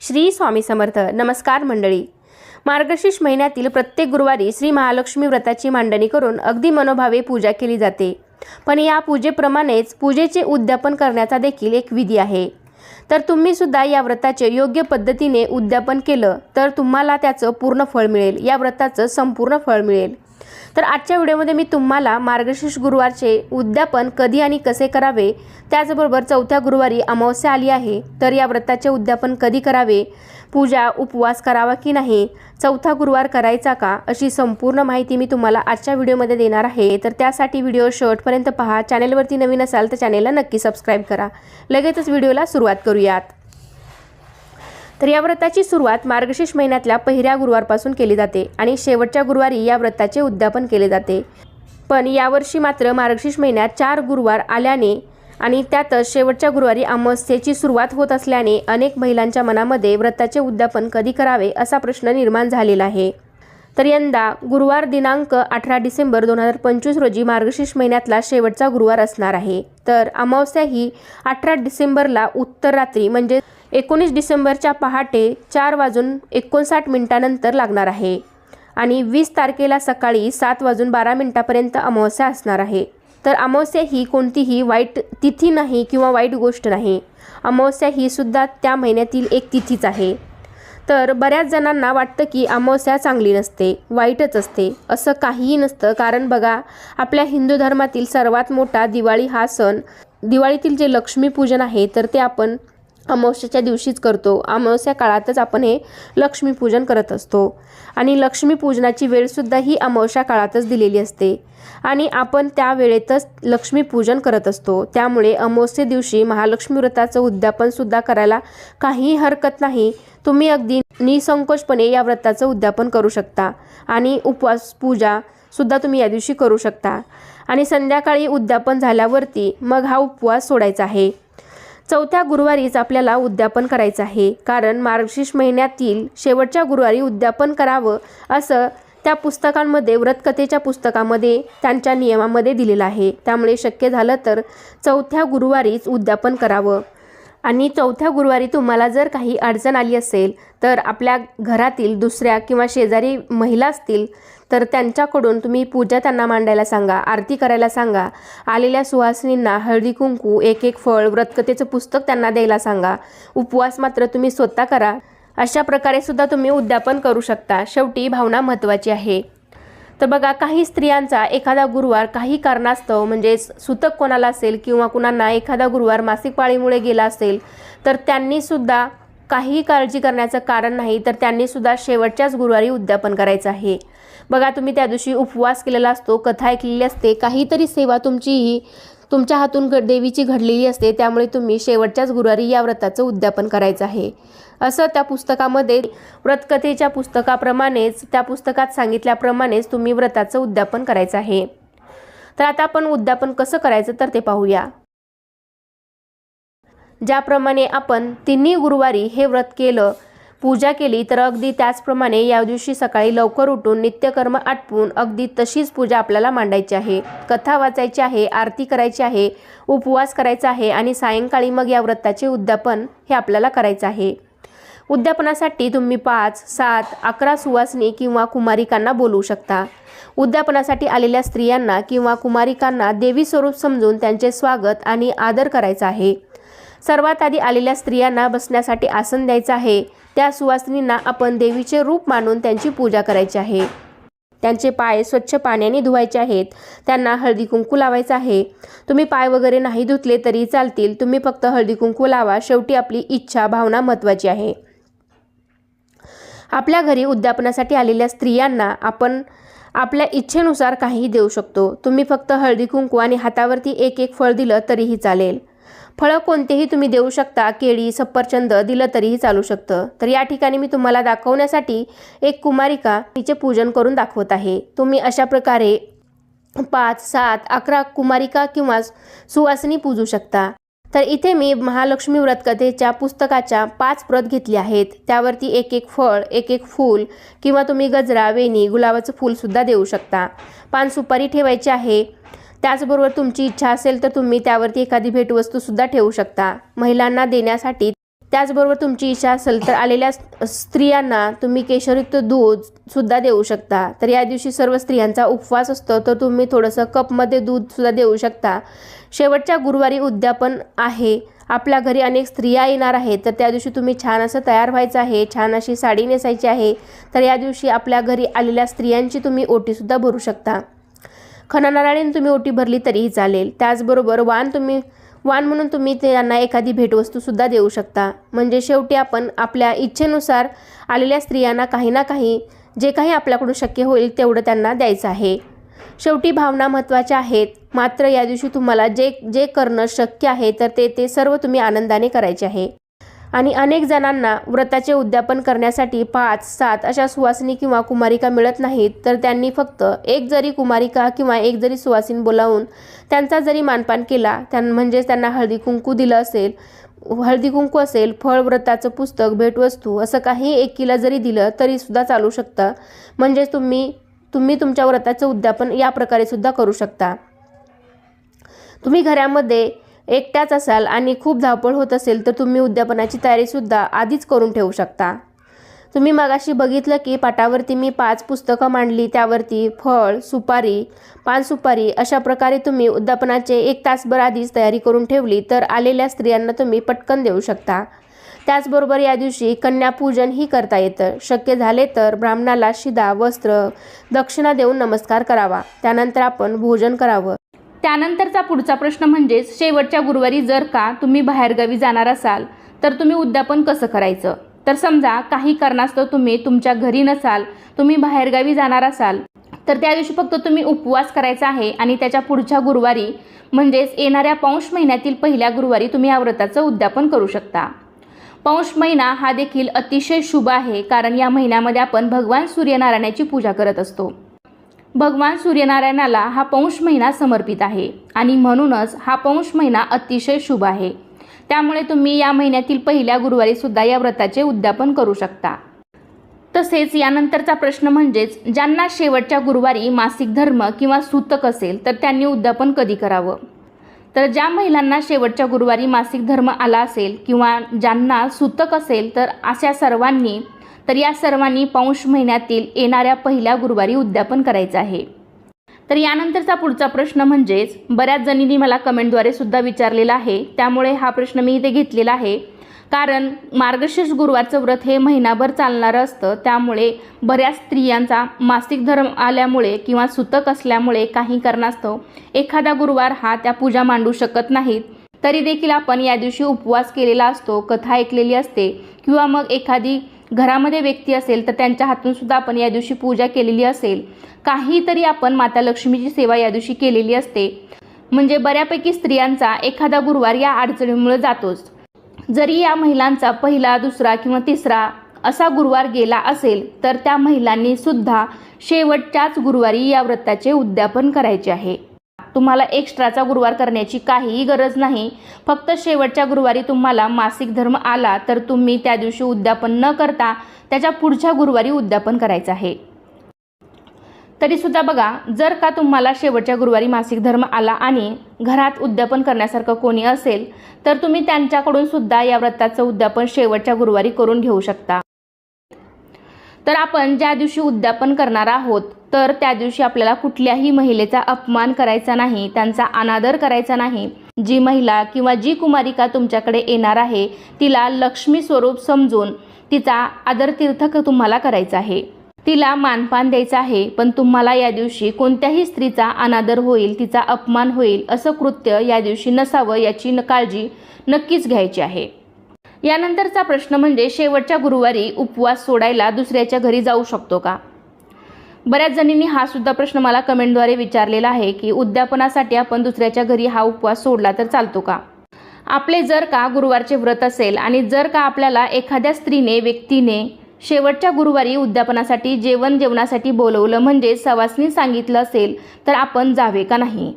श्री स्वामी समर्थ. नमस्कार मंडळी. मार्गशीर्ष महिन्यातील प्रत्येक गुरुवारी श्री महालक्ष्मी व्रताची मांडणी करून अगदी मनोभावे पूजा केली जाते. पण या पूजेप्रमाणेच पूजेचे उद्यापन करण्याचा देखील एक विधी आहे. तर तुम्ही सुद्धा या व्रताचे योग्य पद्धतीने उद्यापन केलं तर तुम्हाला त्याचं पूर्ण फळ मिळेल. या व्रताचं संपूर्ण फळ मिळेल. तर आजच्या व्हिडिओमध्ये मी तुम्हाला मार्गशीर्ष गुरुवारचे उद्यापन कधी आणि कसे करावे त्याचबरोबर चौथ्या गुरुवारी अमावस्या आली आहे तर या व्रताचे उद्यापन कधी करावे पूजा उपवास करावा की नाही चौथा गुरुवार करायचा का अशी संपूर्ण माहिती मी तुम्हाला आजच्या व्हिडिओमध्ये देणार आहे. तर त्यासाठी व्हिडिओ शेवटपर्यंत पहा. चॅनेलवरती नवीन असाल तर चॅनेलला नक्की सबस्क्राईब करा. लगेचच व्हिडिओला सुरुवात करूयात. तर या व्रताची सुरुवात मार्गशीर्ष महिन्यातल्या पहिल्या गुरुवारपासून केली जाते आणि शेवटच्या गुरुवारी या व्रताचे उद्यापन केले जाते. पण यावर्षी मात्र मार्गशीर्ष महिन्यात चार गुरुवार आल्याने आणि त्यातच शेवटच्या गुरुवारी अमावस्येची सुरुवात होत असल्याने अनेक महिलांच्या मनामध्ये व्रताचे उद्यापन कधी करावे असा प्रश्न निर्माण झालेला आहे. तर यंदा गुरुवार दिनांक अठरा डिसेंबर दोन हजार पंचवीस रोजी मार्गशीर्ष महिन्यातला शेवटचा गुरुवार असणार आहे. तर अमावस्या ही अठरा डिसेंबरला उत्तर रात्री म्हणजे एकोणीस डिसेंबरच्या पहाटे चार वाजून एकोणसाठ मिनिटानंतर लागणार आहे आणि वीस तारखेला सकाळी सात वाजून बारा मिनिटापर्यंत अमावस्या असणार आहे. तर अमावस्या ही कोणतीही वाईट तिथी नाही किंवा वाईट गोष्ट नाही. अमावस्या ही सुद्धा त्या महिन्यातील एक तिथीच आहे. तर बऱ्याच जणांना वाटतं की अमावस्या चांगली नसते वाईटच असते असं काहीही नसतं. कारण बघा आपल्या हिंदू धर्मातील सर्वात मोठा दिवाळी हा सण दिवाळीतील जे लक्ष्मीपूजन आहे तर ते आपण अमावस्याच्या दिवशीच करतो. अमावस्या काळातच आपण हे लक्ष्मीपूजन करत असतो. आणि लक्ष्मीपूजनाची वेळसुद्धा ही अमावस्या काळातच दिलेली असते. आणि आपण त्या वेळेतच लक्ष्मीपूजन करत असतो. त्यामुळे अमावस्ये दिवशी महालक्ष्मी व्रताचं उद्यापनसुद्धा करायला काहीही हरकत नाही. तुम्ही अगदी निसंकोचपणे या व्रताचं उद्यापन करू शकता. आणि उपवास पूजा सुद्धा तुम्ही या दिवशी करू शकता. आणि संध्याकाळी उद्यापन झाल्यावरती मग हा उपवास सोडायचा आहे. चौथ्या गुरुवारीच आपल्याला उद्यापन करायचं आहे. कारण मार्गशीर्ष महिन्यातील शेवटच्या गुरुवारी उद्यापन करावं असं त्या पुस्तकांमध्ये व्रतकथेच्या पुस्तकामध्ये त्यांच्या नियमामध्ये दिलेलं आहे. त्यामुळे शक्य झालं तर चौथ्या गुरुवारीच उद्यापन करावं. आणि चौथ्या गुरुवारी तुम्हाला जर काही अडचण आली असेल तर आपल्या घरातील दुसऱ्या किंवा शेजारी महिला असतील तर त्यांच्याकडून तुम्ही पूजा त्यांना मांडायला सांगा आरती करायला सांगा. आलेल्या सुहासिनींना हळदी कुंकू एक एक फळ व्रतकथेचं पुस्तक त्यांना द्यायला सांगा. उपवास मात्र तुम्ही स्वतः करा. अशा प्रकारे सुद्धा तुम्ही उद्यापन करू शकता. शेवटी भावना महत्त्वाची आहे. तर बघा काही स्त्रियांचा एखादा गुरुवार काही कारणास्तव म्हणजे सुतक कोणाला असेल किंवा कुणांना एखादा गुरुवार मासिक पाळीमुळे गेला असेल तर त्यांनीसुद्धा काही काळजी करण्याचं कारण नाही तर त्यांनीसुद्धा शेवटच्याच गुरुवारी उद्यापन करायचं आहे. बघा तुम्ही त्या दिवशी उपवास केलेला असतो कथा ऐकलेली असते काहीतरी सेवा तुमची ही तुमच्या हातून घ देवीची घडलेली असते त्यामुळे तुम्ही शेवटच्याच गुरुवारी या व्रताचं उद्यापन करायचं आहे. असं त्या पुस्तकामध्ये व्रतकथेच्या पुस्तकाप्रमाणेच त्या पुस्तकात सांगितल्याप्रमाणेच तुम्ही व्रताचं उद्यापन करायचं आहे. तर आता आपण उद्यापन कसं करायचं तर ते पाहूया. ज्याप्रमाणे आपण तिन्ही गुरुवारी हे व्रत केलं पूजा केली तर अगदी त्याचप्रमाणे या दिवशी सकाळी लवकर उठून नित्यकर्म आटपून अगदी तशीच पूजा आपल्याला मांडायची आहे. कथा वाचायची आहे आरती करायची आहे उपवास करायचा आहे आणि सायंकाळी मग या व्रताचे उद्यापन हे आपल्याला करायचं आहे. उद्यापनासाठी तुम्ही पाच सात अकरा सुवासनी किंवा कुमारिकांना बोलवू शकता. उद्यापनासाठी आलेल्या स्त्रियांना किंवा कुमारिकांना देवी स्वरूप समजून त्यांचे स्वागत आणि आदर करायचा आहे. सर्वात आधी आलेल्या स्त्रियांना बसण्यासाठी आसन द्यायचं आहे. त्या सुवासिनींना आपण देवीचे रूप मानून त्यांची पूजा करायची आहे. त्यांचे पाय स्वच्छ पाण्याने धुवायचे आहेत. त्यांना हळदी कुंकू लावायचं आहे. तुम्ही पाय वगैरे नाही धुतले तरी चालतील. तुम्ही फक्त हळदी कुंकू लावा. शेवटी आपली इच्छा भावना महत्त्वाची आहे. आपल्या घरी उद्यापनासाठी आलेल्या स्त्रियांना आपण आपल्या इच्छेनुसार काहीही देऊ शकतो. तुम्ही फक्त हळदी कुंकू आणि हातावरती एक एक फळ दिलं तरीही चालेल. फळं कोणतेही तुम्ही देऊ शकता केळी सफरचंद दिलं तरीही चालू शकतं. तर या ठिकाणी मी तुम्हाला दाखवण्यासाठी एक कुमारिका तिचे पूजन करून दाखवत आहे. तुम्ही अशा प्रकारे पाच सात अकरा कुमारिका किंवा सुवासिनी पूजू शकता. तर इथे मी महालक्ष्मी व्रतकथेच्या पुस्तकाच्या पाच प्रत घेतली आहेत. त्यावरती एक एक फळ एक एक फूल किंवा तुम्ही गजरा वेणी गुलाबाचं फूलसुद्धा देऊ शकता. पान सुपारी ठेवायची आहे. त्याचबरोबर तुमची इच्छा असेल तर तुम्ही त्यावरती एखादी भेटवस्तूसुद्धा ठेवू शकता. महिलांना देण्यासाठी त्याचबरोबर तुमची इच्छा असेल तर आलेल्या स्त्रियांना तुम्ही केशरयुक्त दूध सुद्धा देऊ शकता. तर या दिवशी सर्व स्त्रियांचा उपवास असतो तर तुम्ही थोडंसं कपमध्ये दूध सुद्धा देऊ शकता. शेवटच्या गुरुवारी उद्यापन आहे. आपल्या घरी अनेक स्त्रिया येणार आहेत तर त्या दिवशी तुम्ही छान असं तयार व्हायचं आहे छान अशी साडी नेसायची आहे. तर या दिवशी आपल्या घरी आलेल्या स्त्रियांची तुम्ही ओटीसुद्धा भरू शकता. खणनारायण तुम्ही ओटी भरली तरीही चालेल. त्याचबरोबर वाण तुम्ही वाण म्हणून तुम्ही त्यांना एखादी भेटवस्तूसुद्धा देऊ शकता. म्हणजे शेवटी आपण आपल्या इच्छेनुसार आलेल्या स्त्रियांना काही ना काही जे काही आपल्याकडून शक्य होईल तेवढं त्यांना द्यायचं आहे. शेवटी भावना महत्त्वाच्या आहेत. मात्र या दिवशी तुम्हाला जे जे करणं शक्य आहे तर ते ते सर्व तुम्ही आनंदाने करायचे आहे. आणि अनेक जणांना व्रताचे उद्यापन करण्यासाठी पाच सात अशा सुवासिनी किंवा कुमारिका मिळत नाहीत तर त्यांनी फक्त एक जरी कुमारिका किंवा एक जरी सुवासिन बोलावून त्यांचा जरी मानपान केला त्यां म्हणजेच त्यांना हळदी कुंकू दिलं असेल हळदी कुंकू असेल फळ व्रताचं पुस्तक भेटवस्तू असं काही एकीला जरी दिलं तरीसुद्धा चालू शकतं. म्हणजेच तुम्ही तुम्ही तुमच्या व्रताचं उद्यापन या प्रकारे सुद्धा करू शकता. तुम्ही घरामध्ये एकट्याच असाल आणि खूप धावपळ होत असेल तर तुम्ही उद्यापनाची तयारीसुद्धा आधीच करून ठेवू शकता. तुम्ही मगाशी बघितलं की पाटावरती मी पाच पुस्तकं मांडली त्यावरती फळ सुपारी पान सुपारी अशा प्रकारे तुम्ही उद्यापनाचे एक तासभर आधीच तयारी करून ठेवली तर आलेल्या स्त्रियांना तुम्ही पटकन देऊ शकता. त्याचबरोबर या दिवशी कन्यापूजनही करता येतं. शक्य झाले तर ब्राह्मणाला शिदा वस्त्र दक्षिणा देऊन नमस्कार करावा. त्यानंतर आपण भोजन करावं. त्यानंतरचा पुढचा प्रश्न म्हणजेच शेवटच्या गुरुवारी जर का तुम्ही बाहेरगावी जाणार असाल तर तुम्ही उद्यापन कसं करायचं? तर समजा काही कारणास्तव तुम्ही तुमच्या घरी नसाल तुम्ही बाहेरगावी जाणार असाल तर त्या दिवशी फक्त तुम्ही उपवास करायचा आहे आणि त्याच्या पुढच्या गुरुवारी म्हणजेच येणाऱ्या पौष महिन्यातील पहिल्या गुरुवारी तुम्ही या व्रताचं उद्यापन करू शकता. पौष महिना हा देखील अतिशय शुभ आहे कारण या महिन्यामध्ये आपण भगवान सूर्यनारायणाची पूजा करत असतो. भगवान सूर्यनारायणाला हा पौष महिना समर्पित आहे आणि म्हणूनच हा पौष महिना अतिशय शुभ आहे. त्यामुळे तुम्ही या महिन्यातील पहिल्या गुरुवारी सुद्धा या व्रताचे उद्यापन करू शकता. तसेच यानंतरचा प्रश्न म्हणजेच ज्यांना शेवटच्या गुरुवारी मासिक धर्म किंवा सूतक असेल तर त्यांनी उद्यापन कधी करावं? तर ज्या महिलांना शेवटच्या गुरुवारी मासिक धर्म आला असेल किंवा ज्यांना सूतक असेल तर अशा सर्वांनी तर या सर्वांनी पौष महिन्यातील येणाऱ्या पहिल्या गुरुवारी उद्यापन करायचं आहे. तर यानंतरचा पुढचा प्रश्न म्हणजेच बऱ्याच जणींनी मला कमेंटद्वारे सुद्धा विचारलेला आहे त्यामुळे हा प्रश्न मी इथे घेतलेला आहे. कारण मार्गशीर्ष गुरुवारचं व्रत हे महिनाभर चालणारं असतं त्यामुळे बऱ्याच स्त्रियांचा मासिक धर्म आल्यामुळे किंवा सुतक असल्यामुळे काही कारणास्तव एखादा गुरुवार हा त्या पूजा मांडू शकत नाहीत. तरी देखील आपण या दिवशी उपवास केलेला असतो कथा ऐकलेली असते किंवा मग एखादी घरामध्ये व्यक्ती असेल तर त्यांच्या हातून सुद्धा आपण या दिवशी पूजा केलेली असेल. काहीतरी आपण माता लक्ष्मीची सेवा या दिवशी केलेली असते. म्हणजे बऱ्यापैकी स्त्रियांचा एखादा गुरुवार या अडचणीमुळे जातोच. जरी या महिलांचा पहिला दुसरा किंवा तिसरा असा गुरुवार गेला असेल तर त्या महिलांनी सुद्धा शेवटच्याच गुरुवारी या व्रताचे उद्यापन करायचे आहे. तुम्हाला एक्स्ट्राचा गुरुवार करण्याची काहीही गरज नाही. फक्त शेवटच्या गुरुवारी तुम्हाला मासिक धर्म आला तर तुम्ही त्या दिवशी उद्यापन न करता त्याच्या पुढच्या गुरुवारी उद्यापन करायचं आहे. तरीसुद्धा बघा जर का तुम्हाला शेवटच्या गुरुवारी मासिक धर्म आला आणि घरात उद्यापन करण्यासारखं कोणी असेल तर तुम्ही त्यांच्याकडून सुद्धा या व्रताचं उद्यापन शेवटच्या गुरुवारी करून घेऊ शकता. तर आपण ज्या दिवशी उद्यापन करणार आहोत तर त्या दिवशी आपल्याला कुठल्याही महिलेचा अपमान करायचा नाही त्यांचा अनादर करायचा नाही. जी महिला किंवा जी कुमारिका तुमच्याकडे येणार आहे तिला लक्ष्मी स्वरूप समजून तिचा आदरतीर्थ क- तुम्हाला करायचा आहे. तिला मानपान द्यायचं आहे पण तुम्हाला या दिवशी कोणत्याही स्त्रीचा अनादर होईल तिचा अपमान होईल असं कृत्य या दिवशी नसावं याची न काळजी नक्कीच घ्यायची आहे. यानंतरचा प्रश्न म्हणजे शेवटच्या गुरुवारी उपवास सोडायला दुसऱ्याच्या घरी जाऊ शकतो का? बऱ्याच जणींनी हा सुद्धा प्रश्न मला कमेंटद्वारे विचारलेला आहे की उद्यापनासाठी आपण दुसऱ्याच्या घरी हा उपवास सोडला तर चालतो का? आपले जर का गुरुवारचे व्रत असेल आणि जर का आपल्याला एखाद्या स्त्रीने व्यक्तीने शेवटच्या गुरुवारी उद्यापनासाठी जेवण जेवणासाठी बोलवलं म्हणजे सवासनी सांगितलं असेल तर आपण जावे का नाही?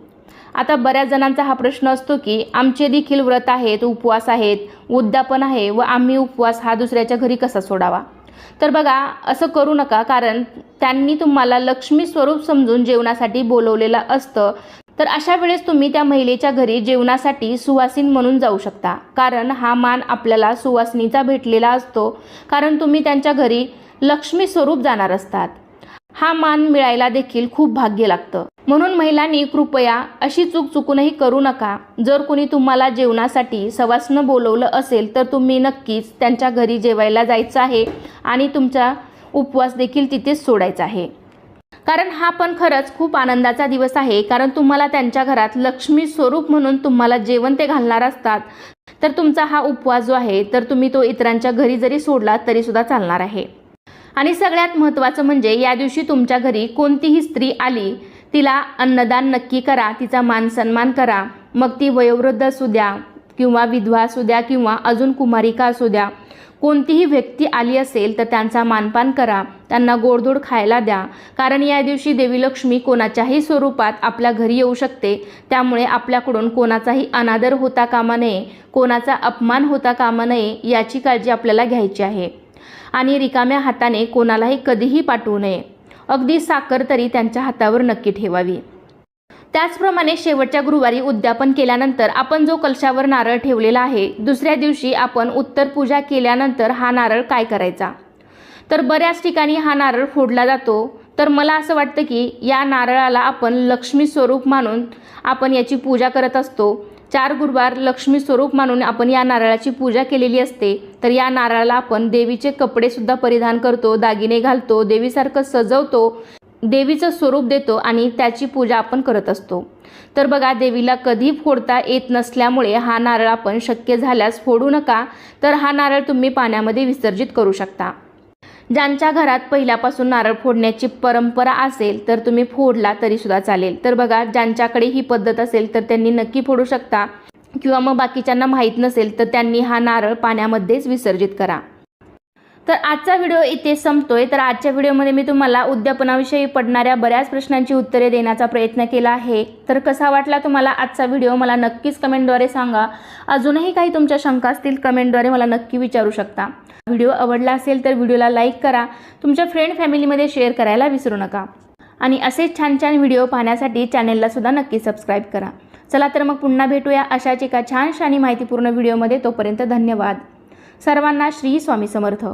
आता बऱ्याच जणांचा हा प्रश्न असतो की आमचे देखील व्रत आहेत उपवास आहेत उद्यापन आहे व आम्ही उपवास हा दुसऱ्याच्या घरी कसा सोडावा? तर बघा असं करू नका कारण त्यांनी तुम्हाला लक्ष्मी स्वरूप समजून जेवणासाठी बोलवलेलं असतं. तर अशा वेळेस तुम्ही त्या महिलेच्या घरी जेवणासाठी सुवासीन म्हणून जाऊ शकता. कारण हा मान आपल्याला सुवासिनीचा भेटलेला असतो. कारण तुम्ही त्यांच्या घरी लक्ष्मी स्वरूप जाणार असतात. हा मान मिळायला देखील खूप भाग्य लागतं. म्हणून महिलांनी कृपया अशी चूक चुकूनही करू नका. जर कोणी तुम्हाला जेवणासाठी सवासनं बोलवलं असेल तर तुम्ही नक्कीच त्यांच्या घरी जेवायला जायचं आहे आणि तुमचा उपवास देखील तिथेच सोडायचा आहे. कारण हा पण खरंच खूप आनंदाचा दिवस आहे. कारण तुम्हाला त्यांच्या घरात लक्ष्मी स्वरूप म्हणून तुम्हाला जेवण ते घालणार असतात. तर तुमचा हा उपवास जो आहे तर तुम्ही तो इतरांच्या घरी जरी सोडला तरीसुद्धा चालणार आहे. आणि सगळ्यात महत्त्वाचं म्हणजे या दिवशी तुमच्या घरी कोणतीही स्त्री आली तिला अन्नदान नक्की करा तिचा मान सन्मान करा. मग ती वयोवृद्ध असू द्या किंवा विधवा असू द्या किंवा अजून कुमारिका असू द्या. कोणतीही व्यक्ती आली असेल तर त्यांचा मानपान करा. त्यांना गोडधोड खायला द्या. कारण या दिवशी देवी लक्ष्मी कोणाच्याही स्वरूपात आपल्या घरी येऊ शकते. त्यामुळे आपल्याकडून कोणाचाही अनादर होता कामा नये कोणाचा अपमान होता कामा नये याची काळजी आपल्याला घ्यायची आहे. आणि रिकाम्या हाताने कोणालाही कधीही पाठवू नये. अगदी साखर तरी त्यांच्या हातावर नक्की ठेवावी. त्याचप्रमाणे शेवटच्या गुरुवारी उद्यापन केल्यानंतर आपण जो कलशावर नारळ ठेवलेला आहे दुसऱ्या दिवशी आपण उत्तर पूजा केल्यानंतर हा नारळ काय करायचा? तर बऱ्याच ठिकाणी हा नारळ फोडला जातो. तर मला असं वाटतं की या नारळाला आपण लक्ष्मी स्वरूप मानून आपण याची पूजा करत असतो. चार गुरुवार लक्ष्मी स्वरूप मानून आपण या नारळाची पूजा केलेली असते. तर या नारळाला आपण देवीचे कपडेसुद्धा परिधान करतो दागिने घालतो देवीसारखं सजवतो देवीचं स्वरूप देतो आणि त्याची पूजा आपण करत असतो. तर बघा देवीला कधी फोडता येत नसल्यामुळे हा नारळ आपण शक्य झाल्यास फोडू नका. तर हा नारळ तुम्ही पाण्यामध्ये विसर्जित करू शकता. ज्यांच्या घरात पहिल्यापासून नारळ फोडण्याची परंपरा असेल तर तुम्ही फोडला तरीसुद्धा चालेल. तर बघा ज्यांच्याकडे ही पद्धत असेल तर त्यांनी नक्की फोडू शकता. किंवा मग बाकीच्यांना माहीत नसेल तर त्यांनी हा नारळ पाण्यामध्येच विसर्जित करा. तर आजचा व्हिडिओ इथे संपतोय. तर आजच्या व्हिडिओमध्ये मी तुम्हाला उद्यापनाविषयी पडणाऱ्या बऱ्याच प्रश्नांची उत्तरे देण्याचा प्रयत्न केला आहे. तर कसा वाटला तुम्हाला आजचा व्हिडिओ? मला नक्कीच कमेंटद्वारे सांगा. अजूनही काही तुमच्या शंका असतील कमेंटद्वारे मला नक्की विचारू शकता. व्हिडिओ आवडला असेल तर व्हिडिओला लाईक करा. तुमच्या फ्रेंड फॅमिलीमध्ये शेअर करायला विसरू नका. आणि असेच छान छान व्हिडिओ पाहण्यासाठी चॅनेललासुद्धा नक्की सबस्क्राईब करा. चला तर मग पुन्हा भेटूया अशाच एका छानशा आणि माहितीपूर्ण व्हिडिओमध्ये. तोपर्यंत धन्यवाद. सर्वांना श्री स्वामी समर्थ.